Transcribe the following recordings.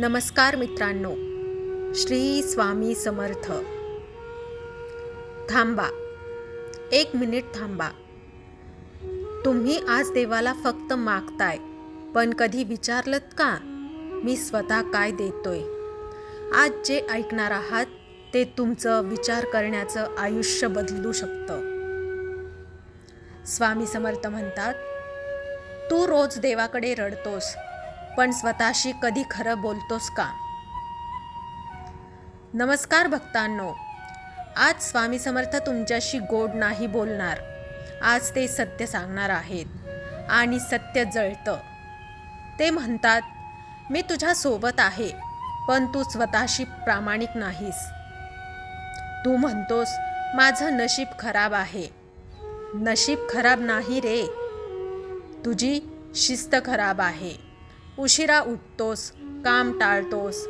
नमस्कार मित्रांनो. श्री स्वामी समर्थ. थांबा. एक मिनिट थांबा. तुम्ही आज देवाला फक्त मागताय पण कधी विचारलत का? मी स्वतः काय देतोय? आज जे ऐकणार आहात ते तुमचं विचार करण्याचं आयुष्य बदलू शकतं. स्वामी समर्थ म्हणतात तू रोज देवाकडे रडतोस पण स्वतःशी कधी खरं बोलतोस का? नमस्कार भक्तांनो. आज स्वामी समर्थ तुमच्याशी गोड नाही बोलणार. आज ते सत्य सांगणार आहेत आणि सत्य जळतं. ते म्हणतात मी तुझ्या सोबत आहे पण तू स्वतःशी प्रामाणिक नाहीस. तू म्हणतोस माझं नशीब खराब आहे. नशीब खराब नाही रे. तुझी शिस्त खराब आहे. उशिरा उठतोस काम टाळतोस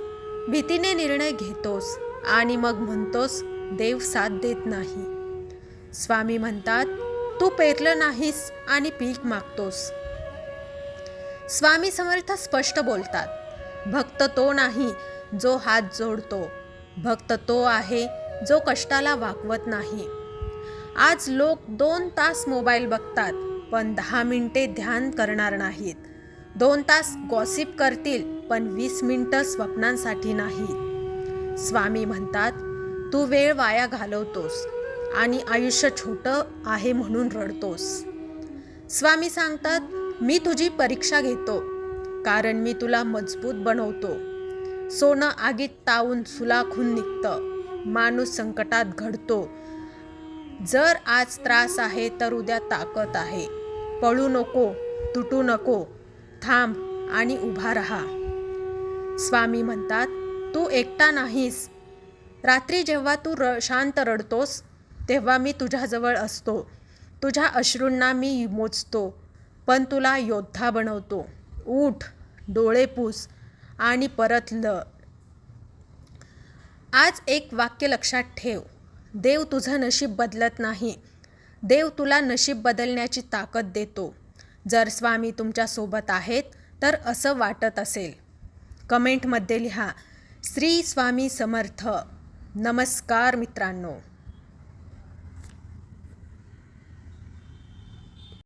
भीतीने निर्णय घेतोस आणि मग म्हणतोस देव साथ देत नाही. स्वामी म्हणतात तू पेरलं नाहीस आणि पीक मागतोस. स्वामी समर्थ स्पष्ट बोलतात भक्त तो नाही जो हात जोडतो भक्त तो आहे जो कष्टाला वाकवत नाही. आज लोक दोन तास मोबाईल बघतात पण दहा मिनिटे ध्यान करणार नाहीत. दोन तास गॉसिप करतील पण वीस मिनटं स्वप्नांसाठी नाही. स्वामी म्हणतात तू वेळ वाया घालवतोस आणि आयुष्य छोटं आहे म्हणून रडतोस. स्वामी सांगतात मी तुझी परीक्षा घेतो कारण मी तुला मजबूत बनवतो. सोनं आगीत तावून सुलाखून निघतं माणूस संकटात घडतो. जर आज त्रास आहे तर उद्या ताकद आहे. पळू नको तुटू नको थांब आणि उभा राहा. स्वामी म्हणतात तू एकटा नाहीस. रात्री जेव्हा तू र शांत रडतोस तेव्हा मी तुझ्याजवळ असतो. तुझ्या अश्रूंना मी मोजतो पण तुला योद्धा बनवतो. उठ डोळे पूस आणि परत ल. आज एक वाक्य लक्षात ठेव. देव तुझं नशीब बदलत नाही. देव तुला नशीब बदलण्याची ताकद देतो. जर स्वामी तुमच्यासोबत आहेत तर असं वाटत असेल. कमेंटमध्ये लिहा श्री स्वामी समर्थ. नमस्कार मित्रांनो.